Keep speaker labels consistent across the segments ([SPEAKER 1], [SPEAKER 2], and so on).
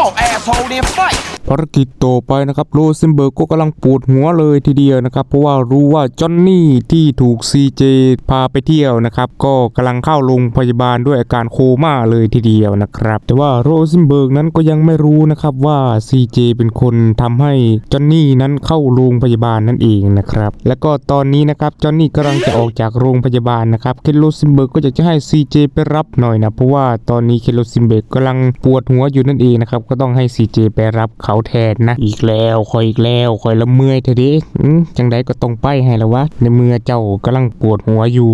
[SPEAKER 1] on, asshole, then fight.
[SPEAKER 2] ภารกิจต่อไปนะครับโรเซนเบิร์กก็กำลังปวดหัวเลยทีเดียวนะครับ เพราะว่ารู้ว่าจอนนี่ที่ถูกซีเจพาไปเที่ยวนะครับ ก็กำลังเข้าโรงพยาบาลด้วยอาการโคม่าเลยทีเดียวนะครับ แต่ว่าโรเซนเบิร์กนั้นก็ยังไม่รู้นะครับว่าซีเจเป็นคนทำให้จอนนี่นั้นเข้าโรงพยาบาลนั่นเองนะครับ แล้วก็ตอนนี้นะครับจอนนี่กำลังจะออกจากโรงพยาบาลนะครับเคนโรเซนเบิร์กก็อยากจะให้ซีเจไปรับหน่อยนะเพราะว่าตอนนี้เคนโรเซนเบิร์กกำลังปวดหัวอยู่นั่นเองนะครับก็ต้องให้ซีเจไปรับเขาขาแทนนะ อีกแล้วคอยอีกแล้วคอยละเมื่อยเถอะดิจังไดก็ต้องไปให้แล้ววะในเมื่อเจ้ากำลังปวดหัวอยู่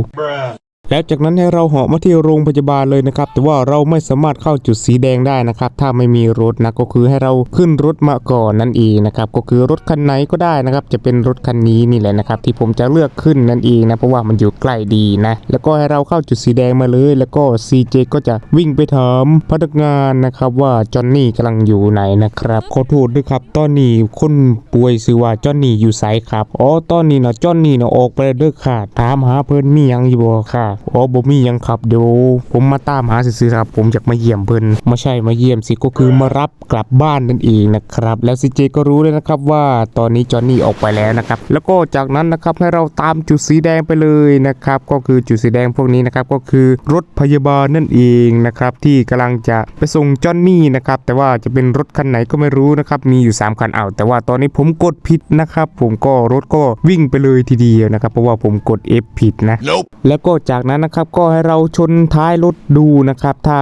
[SPEAKER 2] แล้วจากนั้นให้เราเหาะมาที่โรงพยาบาลเลยนะครับแต่ว่าเราไม่สามารถเข้าจุดสีแดงได้นะครับ ถ้าไม่มีรถนะก็คือให้เราขึ้นรถมาก่อนนั่นเองนะครับก็คือรถคันไหนก็ได้นะครับ จะเป็นรถคันนี้นี่แหละนะครับ ที่ผมจะเลือกขึ้นนั่นเองนะเพราะว่ามันอยู่ใกล้ดีนะ แล้วก็ให้เราเข้าจุดสีแดงมาเลย แล้วก็ CJ ก็จะวิ่งไปถามพนักงานนะครับว่าจอห์นนี่กำลังอยู่ไหนนะครับขอโทษด้วยครับตอนนี้คนป่วยชื่อว่าจอห์นนี่อยู่ไสครับอ๋อตอนนี้นะจอห์นนี่นะออกไปแล้วเด้อค่ะถามหาเพิ่นมียังอยู่บ่ค่ะอ๋อบ่มีหยังครับเดี๋ยวผมมาตามหาซื่อๆครับ ผมอยากมาเยี่ยมเพิ่นไม่ใช่มาเยี่ยมสิก็คือมารับกลับบ้านนั่นเองนะครับ แล้วซีเจก็รู้เลยนะครับว่าตอนนี้จอห์นนี่ออกไปแล้วนะครับ แล้วก็จากนั้นนะครับให้เราตามจุดสีแดงไปเลยนะครับ ก็คือจุดสีแดงพวกนี้นะครับก็คือรถพยาบาลนั่นเองนะครับที่กำลังจะไปส่งจอห์นนี่นะครับแต่ว่าจะเป็นรถคันไหนก็ไม่รู้นะครับมีอยู่ 3 คันเอาแต่ว่าตอนนี้ผมกดผิดนะครับผมก็รถก็วิ่งไปเลยทีเดียวนะครับเพราะว่าผมกด F ผิดนะ
[SPEAKER 1] Nope.
[SPEAKER 2] แล้วก็จากนั้นนะครับก็ให้เราชนท้ายรถดูนะครับ ถ้า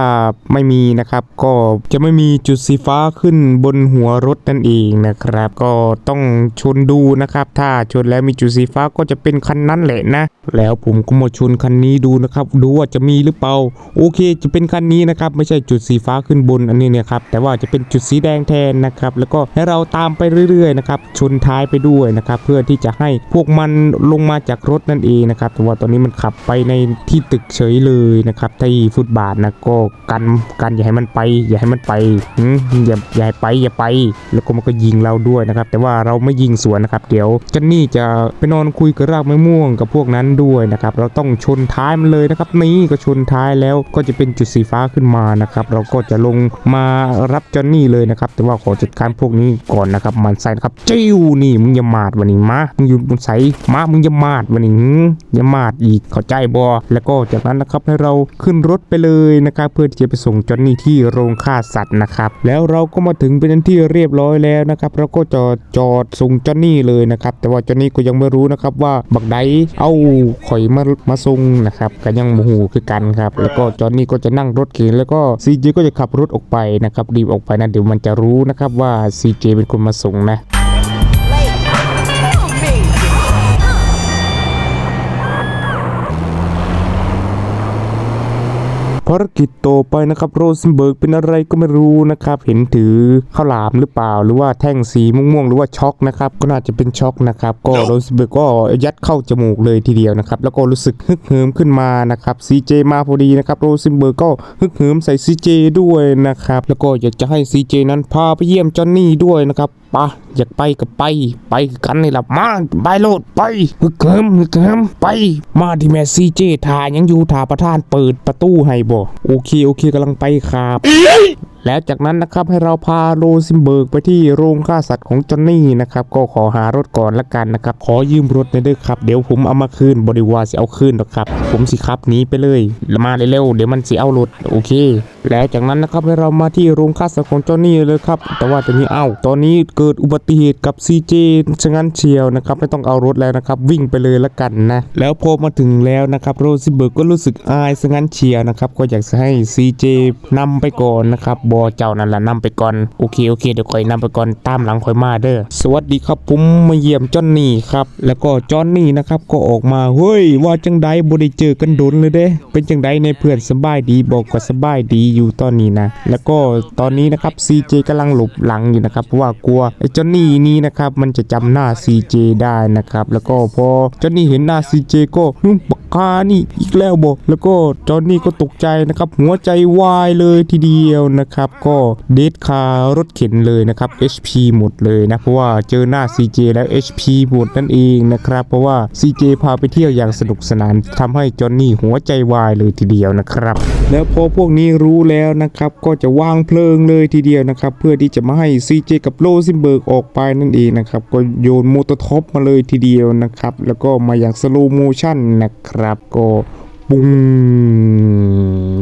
[SPEAKER 2] ไม่มีนะครับ ก็จะไม่มีจุดสีฟ้าขึ้นบนหัวรถนั่นเองนะครับ ก็ต้องชนดูนะครับ ถ้าชนแล้วมีจุดสีฟ้าก็จะเป็นคันนั้นแหละนะ แล้วผมก็มาชนคันนี้ดูนะครับ ดูว่าจะมีหรือเปล่าโอเค จะเป็นคันนี้นะครับ ไม่ใช่จุดสีฟ้าขึ้นบนอันนี้เนี่ยครับแต่ว่าจะเป็นจุดสีแดงแทนนะครับ แล้วก็ให้เราตามไปเรื่อยๆนะครับชนท้ายไปด้วยนะครับ เพื่อที่จะให้พวกมันลงมาจากรถนั่นเองนะครับแต่ว่าตอนนี้มันขับไปในที่ตึกเฉยเลยนะครับที่ฟุตบาทนะก็กันกันอย่าให้มันไป อย่าให้มันไปหืมอย่าอย่าให้ไปอย่าไป แล้วก็มันก็ยิงเราด้วยนะครับ แต่ว่าเราไม่ยิงสวนนะครับ เดี๋ยวเจนนี่จะไปนอนคุยกับรากไม้ม่วงกับพวกนั้นด้วยนะครับ เราต้องชนท้ายมันเลยนะครับ นี่ก็ชนท้ายแล้วก็จะเป็นจุดสีฟ้าขึ้นมานะครับ เราก็จะลงมารับจอนนี่เลยนะครับ แต่ว่าขอจัดการพวกนี้ก่อนนะครับ มันใส่นะครับจิ้วนี่มึงอย่ามาดวันนี้มามึงอยู่บนใสมามึงอย่ามาดวันนี้หืมอย่ามาดอีกเข้าใจบอแล้วก็จากนั้นนะครับให้เราขึ้นรถไปเลยนะครับเพื่อที่จะไปส่งจอนนี่ที่โรงฆ่าสัตว์นะครับแล้วเราก็มาถึงเป็นที่เรียบร้อยแล้วนะครับเราก็จอดจอดส่งจอนนี่เลยนะครับแต่ว่าจอนนี่ก็ยังไม่รู้นะครับว่าบักไดเอาข่อยมามาส่งนะครับก็ยังโมโหคือกันครับแล้วก็จอนนี่ก็จะนั่งรถเข็นแล้วก็ซีเจก็จะขับรถออกไปนะครับรีบออกไปนะเดี๋ยวมันจะรู้นะครับว่าซีเจเป็นคนมาส่งนะ ภารกิจต่อไปนะครับโรเซนเบิร์กเป็นอะไรก็ไม่รู้นะครับ เห็นถือข้าวหลามหรือเปล่า หรือว่าแท่งสีม่วงๆหรือว่าช็อกนะครับ ก็น่าจะเป็นช็อกนะครับ ก็โรเซนเบิร์กก็ยัดเข้าจมูกเลยทีเดียวนะครับ แล้วก็รู้สึกฮึกเหิมขึ้นมานะครับซีเจมาพอดีนะครับโรเซนเบิร์กก็ฮึกเหิมใส่ซีเจด้วยนะครับ แล้วก็อยากจะให้ซีเจนั้นพาไปเยี่ยมจอนนี่ด้วยนะครับ ปะอยากไปก็ไป ไปกันนี่ละมาไปโลดไปฮึกเฮิมฮึกเฮิมไป มาที่แมซีเจทายังอยู่ทาประธานเปิดประตูให้บ่โอเคโอเคกำลังไปครับ แล้วจากนั้นนะครับให้เราพาโรซิมเบิร์กไปที่โรงฆ่าสัตว์ของจอนนี่นะครับก็ขอหารถก่อนละกันนะครับขอยืมรถหน่อยเด้อครับเดี๋ยวผมเอามาคืนบริวารสิเอาคืนหรอกครับผมสิขับหนีไปเลยลมาเร็วเดี๋ยวมันสิเอารถโอเค แล้วจากนั้นนะครับให้เรามาที่โรงฆ่าสัตว์ของจอนนี่เลยครับแต่ว่าตอนนี้เอ้าตอนนี้เกิดอุบัติเหตุกับ CJ ฉะนั้นเชียวนะครับไม่ต้องเอารถแล้วนะครับวิ่งไปเลยละกันนะแล้วพอมาถึงแล้วนะครับโรซิมเบิร์กก็รู้สึกอายฉะนั้นเชียวนะครับก็อยากจะให้ CJ นำไปก่อนนะครับบอเจ้านั่นแหละนำไปก่อนโอเคโอเคเดี๋ยวคอยนำไปก่อนตามหลังคอยมาเด้อสวัสดีครับผมมาเยี่ยมจอนนี่ครับแล้วก็จอนนี่นะครับก็ออกมาเฮ้ยว่าจังใดบ่ได้เจอกันโดนเลยเด้เป็นจังใดในเพื่อนสบายดีบอกก็สบายดีอยู่ตอนนี้นะแล้วก็ตอนนี้นะครับ CJ กำลังหลบหลังอยู่นะครับเพราะว่ากลัวไอ้จอนนี่นี้นะครับมันจะจำหน้า CJ ได้นะครับแล้วก็พอจอนนี่เห็นหน้า CJ ก็นุ่มปกกานี่อีกแล้วบอกแล้วก็จอนนี่ก็ตกใจนะครับ หัวใจวายเลยทีเดียวนะครับ ก็เดทคารถเข็นเลยนะครับ HP หมดเลยนะ เพราะว่าเจอหน้า CJ แล้ว HP หมดนั่นเองนะครับ เพราะว่า CJ พาไปเที่ยวอย่างสนุกสนานทำให้จอนนี่หัวใจวายเลยทีเดียวนะครับแล้วพอพวกนี้รู้แล้วนะครับ ก็จะวางเพลิงเลยทีเดียวนะครับ เพื่อที่จะมาให้ซีเจกับโลซิมเบิร์กออกไปนั่นเองนะครับ ก็โยนโมโตท็อปมาเลยทีเดียวนะครับ แล้วก็มาอย่างสโลโมชั่นนะครับ ก็ปุ้ง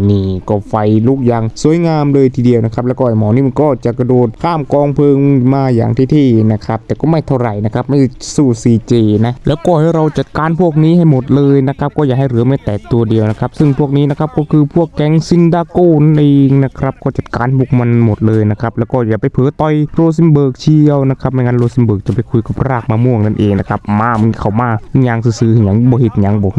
[SPEAKER 2] นี่ก็ไฟลุกอย่างสวยงามเลยทีเดียวนะครับ แล้วก็ไอหมอนี่มันก็จะกระโดดข้ามกองเพลิงมาอย่างที่ๆนะครับ แต่ก็ไม่เท่าไหร่นะครับ ไม่สู้ CJ นะแล้วก็ให้เราจัดการพวกนี้ให้หมดเลยนะครับ ก็อย่าให้เหลือแม้แต่ตัวเดียวนะครับ ซึ่งพวกนี้นะครับก็คือพวกแก๊งซินดาโก้นั่นเองนะครับก็จัดการบุกมันหมดเลยนะครับแล้วก็อย่าไปเผลอต่อยโรซินเบิร์กเชียวนะครับไม่งั้นโรซินเบิร์กจะไปคุยกับรากมะม่วงนั่นเองนะครับมามึงเข้ามามึงยังซื้อๆอย่างบ่เห็ดอย่างบ่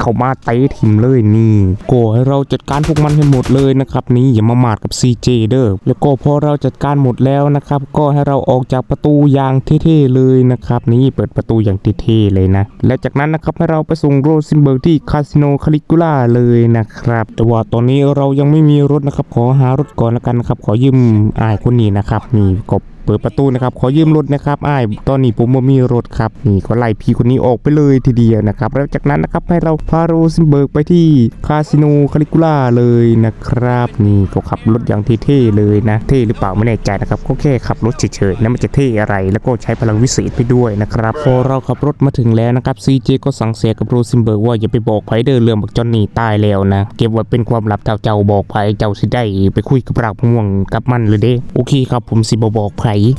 [SPEAKER 2] เข้ามาเตะทิมเลยนี่ก็ให้เราจัดการพวกมันให้หมดเลยนะครับนี่อย่ามาหมาดกับ CJ เด้อแล้วก็พอเราจัดการหมดแล้วนะครับ ก็ให้เราออกจากประตูอย่างเท่ๆเลยนะครับ นี่เปิดประตูอย่างเท่ๆเลยนะ และจากนั้นนะครับให้เราไปส่งโรซินเบิร์กที่คาสิโนคาลิกูล่าเลยนะครับแต่ว่าตอนนี้เรายังไม่มีรถนะครับ ขอหารถก่อนละกันนะครับ ขอยืมอายคนนี้นะครับมีกบ เปิดประตูนะครับ ขอยืมรถนะครับอ้ายตอนนี้ผมบ่มีรถครับ นี่ก็ไล่พี่คนนี้ออกไปเลยทีเดียวนะครับ แล้วจากนั้นนะครับให้เราพาโรซินเบิร์กไปที่คาสิโนคาลิกูล่าเลยนะครับ นี่ก็ขับรถอย่างเท่ๆเลยนะ เท่หรือเปล่าไม่แน่ใจนะครับก็แค่ขับรถเฉยๆนะมันจะเท่อะไร แล้วก็ใช้พลังวิเศษไปด้วยนะครับพอเราขับรถมาถึงแล้วนะครับซีเจก็สั่งเสียกับโรซินเบิร์กว่าอย่าไปบอกไผเดินเรื่องบักจอนนี่ตายแล้วนะ เก็บไว้เป็นความลับเจ้าเจ้าบอกไผเจ้าสิได้ไปคุยกับรากม่วงกับมันเลยเด้โอเคครับผมสิบบอกไผ aí.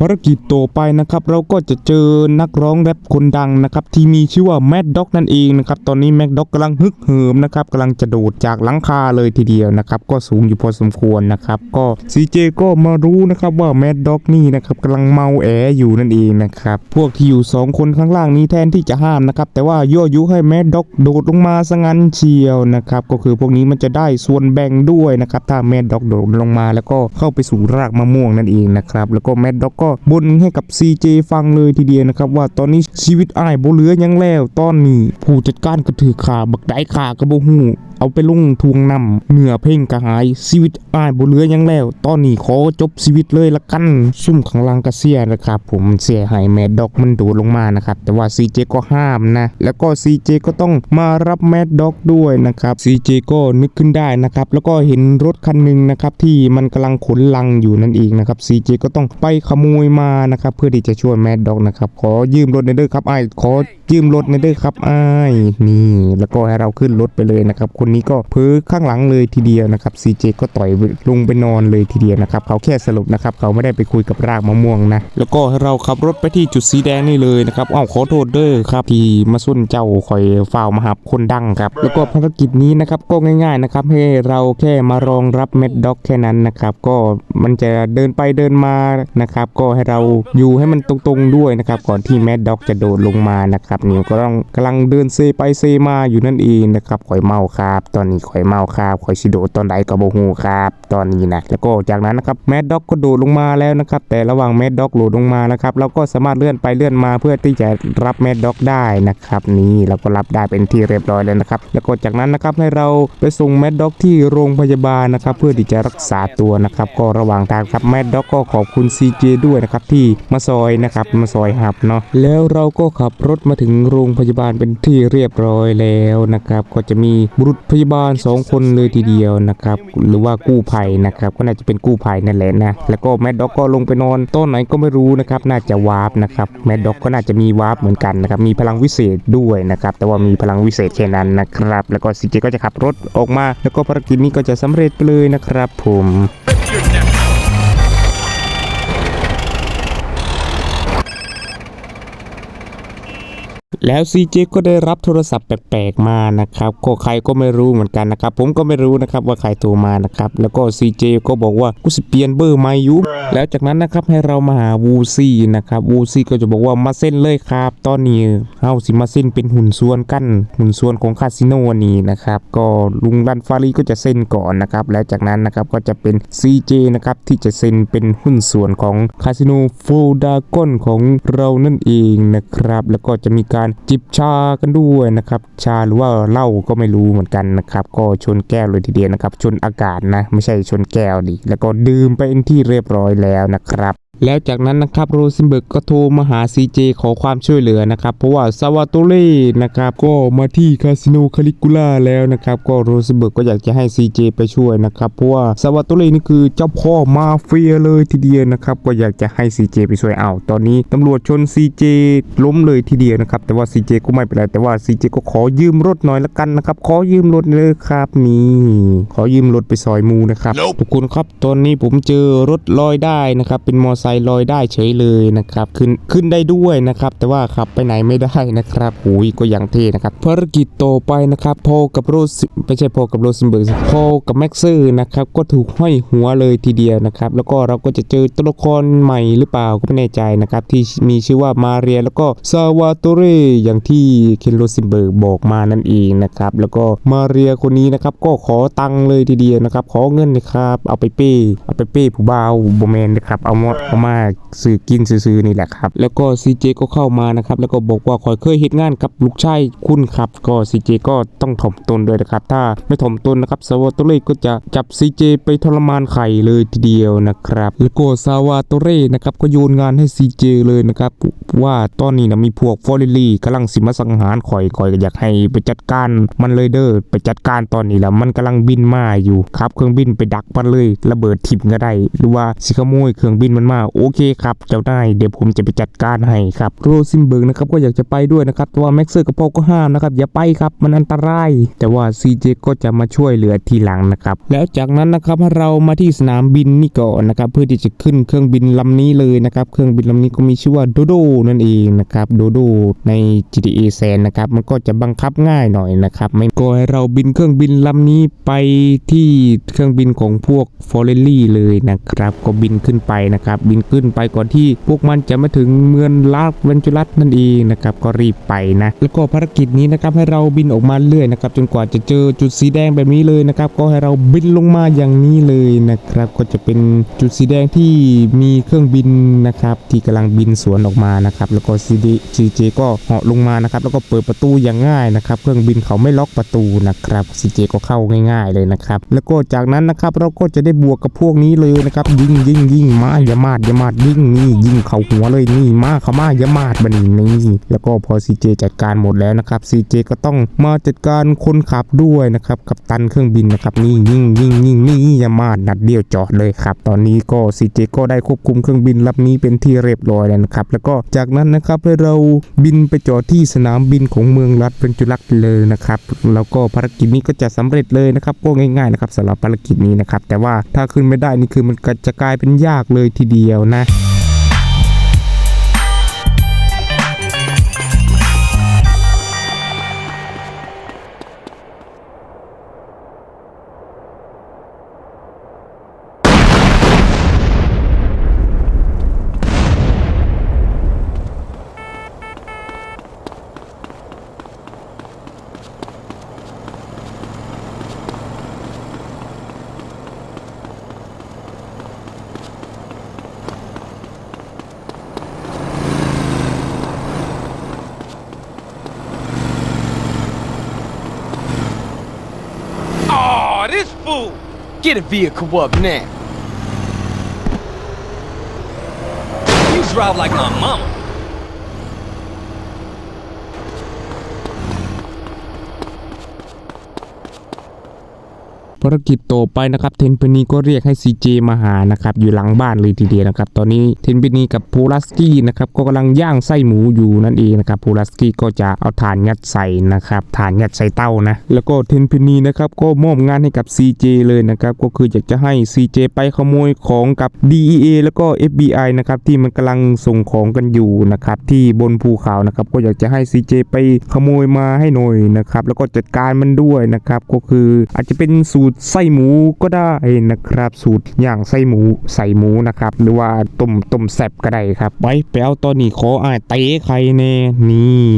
[SPEAKER 2] ภารกิจต่อไปนะครับเราก็จะเจอนักร้องแรปคนดังนะครับที่มีชื่อว่าแมดด็อกนั่นเองนะครับตอนนี้แมดด็อกกำลังฮึกเหิมนะครับกำลังจะโดดจากหลังคาเลยทีเดียวนะครับก็สูงอยู่พอสมควรนะครับก็ซีเจก็มารู้นะครับว่าแมดด็อกนี่นะครับกำลังเมาแออยู่นั่นเองนะครับพวกที่อยู่สองคนข้างล่างนี้แทนที่จะห้ามนะครับแต่ว่ายั่วยุให้แมดด็อกโดดลงมาซะงั้นเชียวนะครับก็คือพวกนี้มันจะได้ส่วนแบ่งด้วยนะครับถ้าแมดด็อกโดดลงมาแล้วก็เข้าไปสู่รากมะม่วงนั่นเองนะครับแล้วก็แมดด็อกก็บ่นให้กับ CJ ฟังเลยทีเดียวนะครับ ว่าตอนนี้ชีวิตอ้ายบ่เหลือยังแล้วตอนนี้ ผู้จัดการก็ถือขาบักได้ขากระบ่ฮู้เอาไปลงทวงนำเหนือเพ่งกระหายชีวิตอ้ายบ่เหลือยังแล้ว ตอนนี้ขอจบชีวิตเลยละกันซุ่มข้างล่างก็เสียนะครับ ผมเสียให้แมดด็อกมันโดดลงมานะครับ แต่ว่า CJ ก็ห้ามนะ แล้วก็ CJ ก็ต้องมารับแมดด็อกด้วยนะครับ CJ ก็นึกขึ้นได้นะครับ แล้วก็เห็นรถคันหนึ่งนะครับที่มันกำลังขนลังอยู่นั่นเองนะครับ CJ ก็ต้องไปขโมยมานะครับ เพื่อที่จะช่วยแมดด็อกนะครับ ขอยืมรถในอยเด้อครับไอ้ขอ ยืมรถในเด้อครับอ้ายนี่ แล้วก็ให้เราขึ้นรถไปเลยนะครับ คนนี้ก็เพ้อข้างหลังเลยทีเดียวนะครับ CJ ก็ต่อยลงไปนอนเลยทีเดียวนะครับ เขาแค่สรุปนะครับ เขาไม่ได้ไปคุยกับรากมะม่วงนะ แล้วก็ให้เราขับรถไปที่จุดสีแดงนี่เลยนะครับอ้าวขอโทษเด้อครับ ที่มาส้นเจ้าคอยฝ่าวมาหับคนดังครับ แล้วก็ภารกิจนี้นะครับก็ง่ายๆนะครับให้เราแค่มารองรับเม็ดด็อกแค่นั้นนะครับ ก็มันจะเดินไปเดินมานะครับ ก็ให้เราอยู่ให้มันตรงๆด้วยนะครับ ก่อนที่แม็ดด็อกจะโดดลงมานะครับนิวก็ต้องกำลังเดินเซไปเซมาอยู่นั่นเองนะครับข่อยเมาครับ ตอนนี้ข่อยเมาครับข่อยสิโดตอนใดก็บ่ฮู้ครับ ตอนนี้นะแล้วก็จากนั้นนะครับแมดด็อกก็โดดลงมาแล้วนะครับแต่ระหว่างแมดด็อกโดดลงมานะครับเราก็สามารถเลื่อนไปเลื่อนมาเพื่อที่จะรับแมดด็อกได้นะครับนี่เราก็รับได้เป็นที่เรียบร้อยแล้วนะครับแล้วก็จากนั้นนะครับให้เราไปส่งแมดด็อกที่โรงพยาบาลนะครับเพื่อที่จะรักษาตัวนะครับก็ระหว่างทางครับแมดด็อกก็ขอบคุณ CJ ด้วยนะครับที่มาซอยนะครับมาซอยหับเนาะแล้วเราก็ขับรถมาถึงโรงพยาบาลเป็นที่เรียบร้อยแล้วนะครับ ก็จะมีบุรุษพยาบาล 2 คนเลยทีเดียวนะครับ หรือว่ากู้ภัยนะครับ ก็น่าจะเป็นกู้ภัยนั่นแหละนะ แล้วก็แมดด็อกก็ลงไปนอนต้นไหนก็ไม่รู้นะครับ น่าจะวาร์ปนะครับแมดด็อกก็น่าจะมีวาร์ปเหมือนกันนะครับ มีพลังวิเศษด้วยนะครับ แต่ว่ามีพลังวิเศษแค่นั้นนะครับ แล้วก็ซีเจก็จะขับรถออกมา แล้วก็ภารกิจนี้ก็จะสำเร็จไปเลยนะครับ ผม แล้ว CJ ก็ได้รับโทรศัพท์แปลกๆมานะครับก็ใครก็ไม่รู้เหมือนกันนะครับ ผมก็ไม่รู้นะครับว่าใครโทรมานะครับแล้วก็ CJ ก็บอกว่ากูสิเปลี่ยนเบอร์ม่อยู่แล้วจากนั้นนะครับให้เรามาหาวูซี่นะครับวูซี่ก็จะบอกว่ามาเส้นเลยครับตอนนี้เฮาสิมาเส้นเป็นหุ่นส่วนกันหุ่นส่วนของคาสิโนนี้นะครับก็ลุงรันฟารีก็จะเส้นก่อนนะครับแล้วจากนั้นนะครับก็จะเป็น CJ นะครับที่จะเซ็นเป็นหุ้นส่วนของคาสิโนโฟดากอนของเรานั่นเองนะครับแล้วก็จะมีการจิบชากันด้วยนะครับ ชาหรือว่าเหล้าก็ไม่รู้เหมือนกันนะครับ ก็ชนแก้วเลยทีเดียวนะครับ ชนอากาศนะ ไม่ใช่ชนแก้วดิแล้วก็ดื่มไปเป็นที่เรียบร้อยแล้วนะครับ แล้วจากนั้นนะครับโรซินเบิร์กก็โทรมาหา CJ ขอความช่วยเหลือนะครับ เพราะว่าซาวาโตเล่นะครับก็มาที่คาสิโนคาลิกูล่าแล้วนะครับ ก็โรซินเบิร์กก็อยากจะให้ CJ ไปช่วยนะครับเพราะว่าซาวาโตเล่นี่คือเจ้าพ่อมาเฟียเลยทีเดียวนะครับ ก็อยากจะให้ CJ ไปช่วยเอาตอนนี้ตำรวจชน CJ ล้มเลยทีเดียวนะครับ แต่ว่า CJ ก็ไม่เป็นไรแต่ว่า CJ ก็ขอยืมรถหน่อยละกันนะครับ ขอยืมรถเลยครับนี่ขอยืมรถไปซอยมูนะครับทุกคนครับตอนนี้ผมเจอรถลอยได้นะครับเป็นมอไซค์ลอยได้เฉยเลยนะครับขึ้นขึ้นได้ด้วยนะครับ แต่ว่าขับไปไหนไม่ได้นะครับหูยก็ยังเท่นะครับภารกิจต่อไปนะครับพอกับโรสไม่ใช่พอกับโรซินเบิร์กพอกับแม็กซ์เซอร์นะครับก็ถูกห้อยหัวเลยทีเดียวนะครับแล้วก็เราก็จะเจอตัวละครใหม่หรือเปล่าก็ไม่แน่ใจนะครับที่มีชื่อว่ามาเรียแล้วก็ซาวาโตเรอย่างที่เคนโรซินเบิร์กบอกมานั่นเองนะครับแล้วก็มาเรียคนนี้นะครับก็ขอตังค์เลยทีเดียวนะครับขอเงินนะครับเอาไปเป้เอาไปเป้ผู้บ่าวโบแมนนะครับเอามาเอามาซื้อกินซื้อๆนี่แหละครับ แล้วก็ซีเจก็เข้ามานะครับ แล้วก็บอกว่าขอยเคยเฮ็ดงานกับลูกชายคุณครับก็ซีเจก็ต้องถ่อมตนด้วยนะครับ ถ้าไม่ถ่อมตนนะครับซาวาโตเร่ก็จะจับซีเจไปทรมานไข่เลยทีเดียวนะครับแล้วก็ซาวาโตเร่นะครับก็โยนงานให้ซีเจเลยนะครับว่าตอนนี้นะมีพวกฟอร์เรลลี่กำลังสิมาสังหารข่อยข่อยก็อยากให้ไปจัดการมันเลยเด้อไปจัดการตอนนี้แล้วมันกำลังบินมาอยู่ครับ เครื่องบินไปดักมันเลยระเบิดทิ่มก็ได้ หรือว่าสิขโมยเครื่องบินมันมาโอเคครับเจ้านายเดี๋ยวผมจะไปจัดการให้ครับโรซินเบิร์กนะครับก็อยากจะไปด้วยนะครับแต่ว่าแม็กเซอร์กับพ่อก็ห้ามนะครับอย่าไปครับมันอันตราย แต่ว่าซีเจก็จะมาช่วยเหลือทีหลังนะครับแล้วจากนั้นนะครับเรามาที่สนามบินนี่ก่อนนะครับเพื่อที่จะขึ้นเครื่องบินลำนี้เลยนะครับเครื่องบินลำนี้ก็มีชื่อว่าโดโดนั่นเองนะครับโดโดใน GTA แซนนะครับมันก็จะบังคับง่ายหน่อยนะครับไม่ก็ให้เราบินเครื่องบินลำนี้ไปที่เครื่องบินของพวกฟอร์เรลลี่เลยนะครับก็บินขึ้นไปนะครับบินขึ้นไปก่อนที่พวกมันจะมาถึงเมืองลาเวนจูรัสนั่นเองนะครับก็รีบไปนะแล้วก็ภารกิจนี้นะครับให้เราบินออกมาเรื่อยนะครับจนกว่าจะเจอจุดสีแดงแบบนี้เลยนะครับก็ให้เราบินลงมาอย่างนี้เลยนะครับก็จะเป็นจุดสีแดงที่มีเครื่องบินนะครับที่กำลังบินสวนออกมานะครับแล้วก็ซีดีซีเจก็เหาะลงมานะครับแล้วก็เปิดประตูอย่างง่ายนะครับเครื่องบินเขาไม่ล็อกประตูนะครับซีเจก็เข้าง่าย ๆเลยนะครับแล้วก็จากนั้นนะครับเราก็จะได้บวกกับพวกนี้เลยนะครับยิงยิงยิงมาอย่ามาดยามาดยิงนี่ยิงเข้าหัวเลยนี่มาเข้ามายามาดบันนี้นี่แล้วก็พอซีเจจัดการหมดแล้วนะครับซีเจก็ต้องมาจัดการคนขับด้วยนะครับกับตันเครื่องบินนะครับนี่ยิงยิงยิงนี่ยามาดนัดเดียวจอดเลยครับ ตอนนี้ก็ซีเจก็ได้ควบคุมเครื่องบินลำนี้เป็นที่เรียบร้อยแล้วนะครับแล้วก็จากนั้นนะครับเราบินไปจอดที่สนามบินของเมืองรัฐเป็นจุลักเลยนะครับแล้วก็ภารกิจนี้ก็จะสำเร็จเลยนะครับก็ง่ายๆนะครับสำหรับภารกิจนี้นะครับแต่ว่าถ้าขึ้นไม่ได้นี่คือมันก็จะกลายเป็นยากเลยทีเดียวนะ
[SPEAKER 1] This fool! Get a vehicle up now. You drive like my mama. า
[SPEAKER 2] รกิจต่อไปนะครับ เทนเพนีก็เรียกให้ CJ มาหานะครับอยู่หลังบ้านเลยทีเดียวนะครับ ตอนนี้เทนเพนีกับพูลัสกี้นะครับก็กำลังย่างไส้หมูอยู่นั่นเองนะครับพูลัสกี้ก็จะเอาถ่านยัดใส่นะครับถ่านยัดใส่เต้านะ แล้วก็เทนเพนีนะครับก็มอบงานให้กับ CJ เลยนะครับก็คืออยากจะให้ CJ ไปขโมยของกับ DEA แล้วก็ FBI นะครับที่มันกำลังส่งของกันอยู่นะครับที่บนภูเขานะครับก็อยากจะให้ CJ ไปขโมยมาให้หน่อยนะครับแล้วก็จัดการมันด้วยนะครับก็คืออาจจะเป็นสูตรไส้หมูก็ได้นะครับ สูตรอย่างไส้หมูใส่หมูนะครับ หรือว่าต้มต้มแซบก็ได้ครับไปไปเอาตอนนี้ขออ่าเตะใครแน่นี่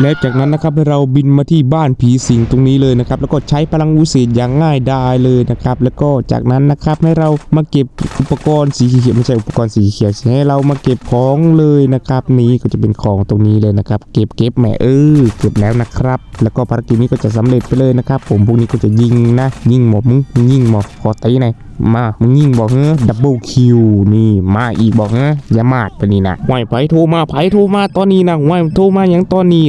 [SPEAKER 2] แล้วจากนั้นนะครับเราบินมาที่บ้านผีสิงตรงนี้เลยนะครับ แล้วก็ใช้พลังวิเศษอย่างง่ายดายเลยนะครับ แล้วก็จากนั้นนะครับให้เรามาเก็บอุปกรณ์สีเขียวไม่ใช่อุปกรณ์สีเขียวให้เรามาเก็บของเลยนะครับนี่ก็จะเป็นของตรงนี้เลยนะครับ เก็บเก็บแหมเออเก็บแล้วนะครับ แล้วก็ภารกิจนี้ก็จะสำเร็จไปเลยนะครับ ผมพวกนี้ก็จะยิงนะยิงหมดมึงมึงยิงหมดขอตีหน่อยมามึงยิงบอกเฮ้ดับเบิลคิวนี่มาอีกบอกเฮ้อย่ามาดไปนี่นะไหวไผโทรมาไผโทรมาตอนนี้นะไหวโทรมาอย่างตอนนี้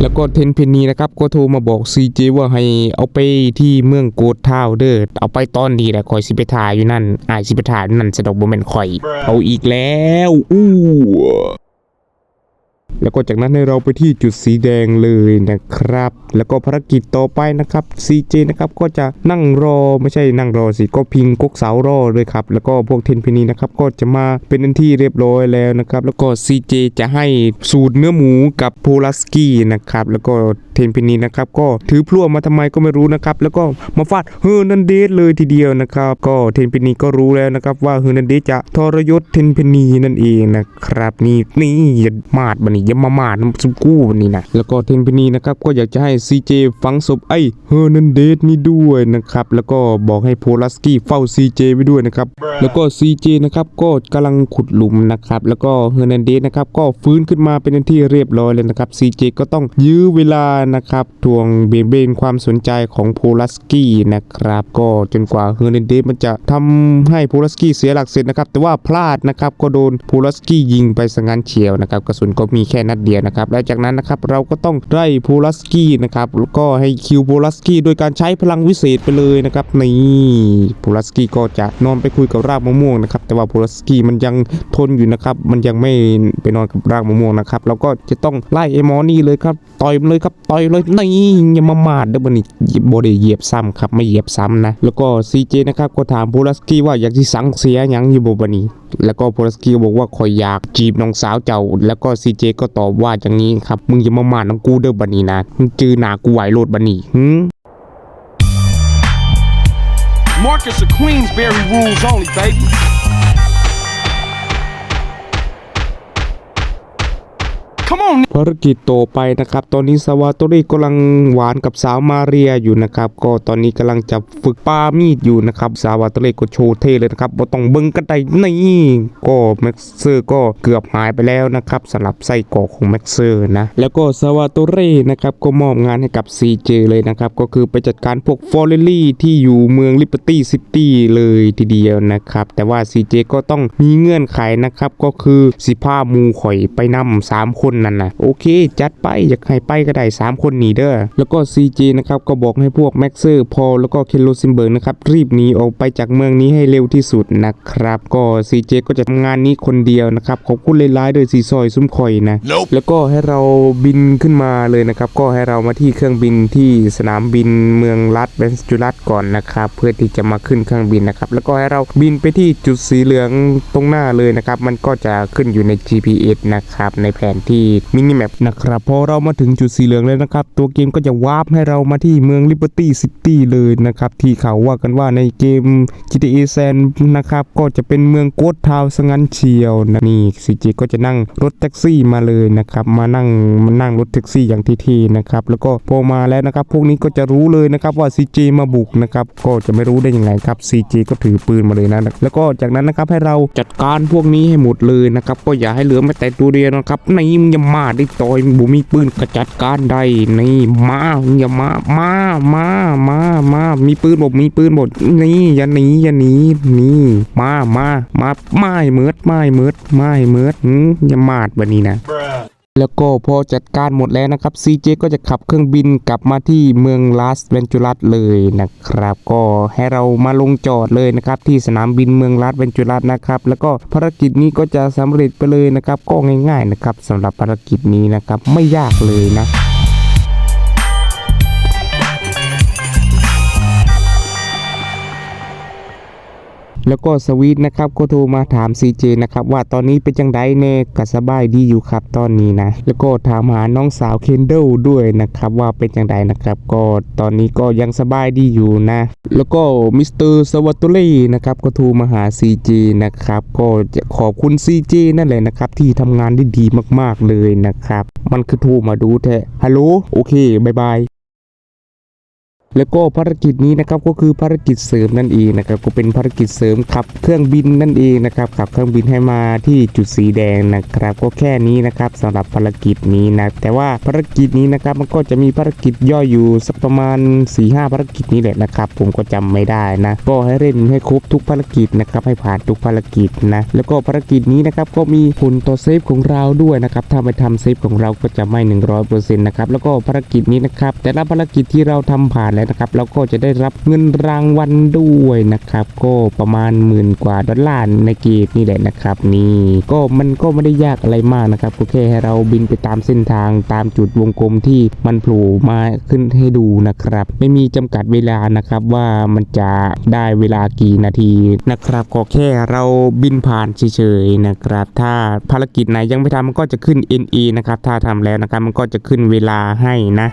[SPEAKER 2] แล้วก็เทนเพนนีนะครับก็โทรมาบอก CJ ว่าให้เอาไปที่เมืองโกดทาวเดอร์เอาไปตอนนี้แหละคอยสิไปถ่ายอยู่นั่นอายสิไปถ่ายนั่นสะดอกบ่แม่นข่อย เอาอีกแล้วอู้ แล้วก็จากนั้นให้เราไปที่จุดสีแดงเลยนะครับ แล้วก็ภารกิจต่อไปนะครับ CJ นะครับก็จะนั่งรอไม่ใช่นั่งรอสิก็พิงกกเสารอเลยครับ แล้วก็พวกเทนพนนีนะครับก็จะมาเป็นอันที่เรียบร้อยแล้วนะครับ แล้วก็ CJ จะให้สูตรเนื้อหมูกับโพลัสกี้นะครับ แล้วก็เทนพนนีนะครับก็ถือพลั่วมาทำไมก็ไม่รู้นะครับ แล้วก็มาฟาดเฮอร์นันเดสเลยทีเดียวนะครับ ก็เทนพนนีก็รู้แล้วนะครับว่าเฮอร์นันเดสจะทรยศเทนพนนีนั่นเองนะครับนี่นี่อย่ามาดบันนี่ยามามาดน้ำซุปกู้บันนี่นะแล้วก็เทนพนนีนะครับก็อยากจะให้ซีเจฝังศพไอ้เฮอร์นันเดสนี่ด้วยนะครับแล้วก็บอกให้โพลัสกี้เฝ้าซีเจไว้ด้วยนะครับแล้วก็ซีเจนะครับก็กำลังขุดหลุมนะครับแล้วก็เฮอร์นันเดสนะครับก็ฟื้นขึ้นมาเป็นที่เรียบร้อยเลยนะครับซีเจก็ต้องยื้อเวลานะครับทวงเบนเบนความสนใจของโพลัสกี้นะครับก็จนกว่าเฮอร์นันเดสมันจะทำให้โพลัสกี้เสียหลักเสร็จนะครับแต่ว่าพลาดนะครับก็โดนโพลัสกี้ยิงไปสังงานเฉียวนะครับกระสุนก็มีแค่นัดเดียวนะครับและจากนั้นนะครับเราก็ต้องไล่โพลัสกี้นะครับแล้วก็ให้คิวโพลัสกี้โดยการใช้พลังวิเศษไปเลยนะครับนี่โพลัสกี้ก็จะนอนไปคุยกับรากมะม่วงนะครับแต่ว่าโพลัสกี้มันยังทนอยู่นะครับมันยังไม่ไปนอนกับรากมะม่วงนะครับเราก็จะต้องไล่ไอ้หมอนี่เลยครับต่อยมันเลยครับต่อยเลยนี่อย่ามามาดเด้อบันนี่บได้เหยียบซ้ำครับไม่เหยียบซ้ำนะแล้วก็ซีเจนะครับก็ถามโพลัสกี้ว่าอยากที่สังเสียยังอยู่บ่บันนี้แล้วก็โพลัสกี้ก็บอกว่าคอยอยากจีบน้องสาวเจ้า แล้วก็ซีเจก็ตอบว่าอย่างนี้ครับ มึงอย่ามาหมาน้องกูเด้อบันนี้นะมึงจือหนากูไหวโลดบันนี้หืม
[SPEAKER 1] Marcus of Queensberry rules only, baby.
[SPEAKER 2] ภารกิจโตไปนะครับ ตอนนี้สวาโตรีกำลังหวานกับสาวมาเรียอยู่นะครับ ก็ตอนนี้กำลังจะฝึกปามีดอยู่นะครับ สาวาโตรีก็โชว์เท่เลยนะครับบ่ต้องเบิ้งกันได้นี่ก็แม็กเซอร์ก็เกือบหายไปแล้วนะครับสำหรับไส้กรอกของแม็กเซอร์นะ แล้วก็สวาโตรีนะครับก็มอบงานให้กับ CJ เลยนะครับ ก็คือไปจัดการพวกฟอร์เรลลี่ที่อยู่เมืองลิเบอร์ตี้ซิตี้เลยทีเดียวนะครับ แต่ว่า CJ ก็ต้องมีเงื่อนไขนะครับ ก็คือสิพามูข่อยไปนำสามคนนั่นนะโอเค จัดไปอยากให้ไปก็ได้ 3 คนหนีเด้อแล้วก็ CJ นะครับก็บอกให้พวกแม็กเซอร์พอลแล้วก็เคนโรซินเบิร์กนะครับรีบหนีออกไปจากเมืองนี้ให้เร็วที่สุดนะครับก็ CJ ก็จะทำงานนี้คนเดียวนะครับขอบคุณเลายๆโดวยสีซอยซุ้มคอยนะ
[SPEAKER 1] Nope.
[SPEAKER 2] แล้วก็ให้เราบินขึ้นมาเลยนะครับก็ให้เรามาที่เครื่องบินที่สนามบินเมืองรัฐเบนจูรัตก่อนนะครับเพื่อที่จะมาขึ้นเครื่องบินนะครับแล้วก็ให้เราบินไปที่จุดสีเหลืองตรงหน้าเลยนะครับมันก็จะขึ้นอยู่ใน GPS นะครับในแผนที่มินิแมปนะครับพอเรามาถึงจุดสีเหลืองแล้วนะครับ ตัวเกมก็จะวาร์ปให้เรามาที่เมือง Liberty City เลยนะครับ ที่เขาว่ากันว่าในเกม GTA San นะครับ ก็จะเป็นเมืองโกดทาวน์สงันเชียวนะนี่ซีจีก็จะนั่งรถแท็กซี่มาเลยนะครับ มานั่งมานั่งรถแท็กซี่อย่างที่ๆนะครับ แล้วก็พอมาแล้วนะครับ พวกนี้ก็จะรู้เลยนะครับว่า CJ มาบุกนะครับ ก็จะไม่รู้ได้ยังไงครับ CJ ก็ถือปืนมาเลยนะ แล้วก็จากนั้นนะครับให้เราจัดการพวกนี้ให้หมดเลยนะครับ ก็อย่าให้เหลือแม้แต่ตัวเดียวนะครับในมึงอย่ามาได้ต่อยบุมีปืนกระจัดการได้นี่มาอย่ามามามามามามีปืนบอกมีปืนบดนี่อย่าหนีอย่าหนีนี่มามามาไม่เมิดไม่เมิดไม่เมิดหืมอย่ามาดแบบนี้นะ แล้วก็พอจัดการหมดแล้วนะครับ CJ ก็จะขับเครื่องบินกลับมาที่เมืองลาสเวนจูรัสเลยนะครับ ก็ให้เรามาลงจอดเลยนะครับที่สนามบินเมืองลาสเวนจูรัสนะครับแล้วก็ภารกิจนี้ก็จะสำเร็จไปเลยนะครับ ก็ง่ายๆนะครับสำหรับภารกิจนี้นะครับไม่ยากเลยนะ แล้วก็สวีทนะครับก็โทรมาถาม CJ นะครับว่าตอนนี้เป็นจังไดแน่ก็สบายดีอยู่ครับตอนนี้นะ แล้วก็ถามหาน้องสาวเคนเดลด้วยนะครับว่าเป็นจังไดนะครับ ก็ตอนนี้ก็ยังสบายดีอยู่นะ แล้วก็มิสเตอร์สวัตตเล่นะครับก็โทรมาหา CJ นะครับก็จะขอบคุณ CJ นั่นแหละนะครับที่ทำงานได้ดีมากๆเลยนะครับ มันคือโทรมาดูแท้ฮัลโหลโอเคบายบาย แล้วก็ภารกิจนี้นะครับก็คือภารกิจเสริมนั่นเองนะครับก็เป็นภารกิจเสริมขับเครื่องบินนั่นเองนะครับขับเครื่องบินให้มาที่จุดสีแดงนะครับ ก็แค่นี้นะครับสำหรับภารกิจนี้นะแต่ว่าภารกิจนี้นะครับมันก็จะมีภารกิจย่อยอยู่สักประมาณ4ีหภารกิจนี้แหละนะครับผมก็จำไม่ได้นะก็ให้เล่นให้ครบทุกภารกิจนะครับให้ผ่านทุกภารกิจนะแล้วก็ภารกิจนี้นะครับก็มีผลต่อเซฟของเราด้วยนะครับถ้าไม่ทำเซฟของเราก็จะไม่100%นะครับแล้วก็ภารกิจนี้นะครับแต่ละภารกิจที่เราทำผ่านแล้วนะครับเราก็จะได้รับเงินรางวัลด้วยนะครับ ก็ประมาณหมื่นกว่าดอลลาร์ในเกมนี่แหละนะครับ นี่ก็มันก็ไม่ได้ยากอะไรมากนะครับก็แค่ให้เราบินไปตามเส้นทางตามจุดวงกลมที่มันโผล่มาขึ้นให้ดูนะครับ ไม่มีจำกัดเวลานะครับว่ามันจะได้เวลากี่นาทีนะครับก็แค่เราบินผ่านเฉยๆนะครับ ถ้าภารกิจไหนยังไม่ทำมันก็จะขึ้น NE นะครับถ้าทำแล้วนะครับมันก็จะขึ้นเวลาให้นะ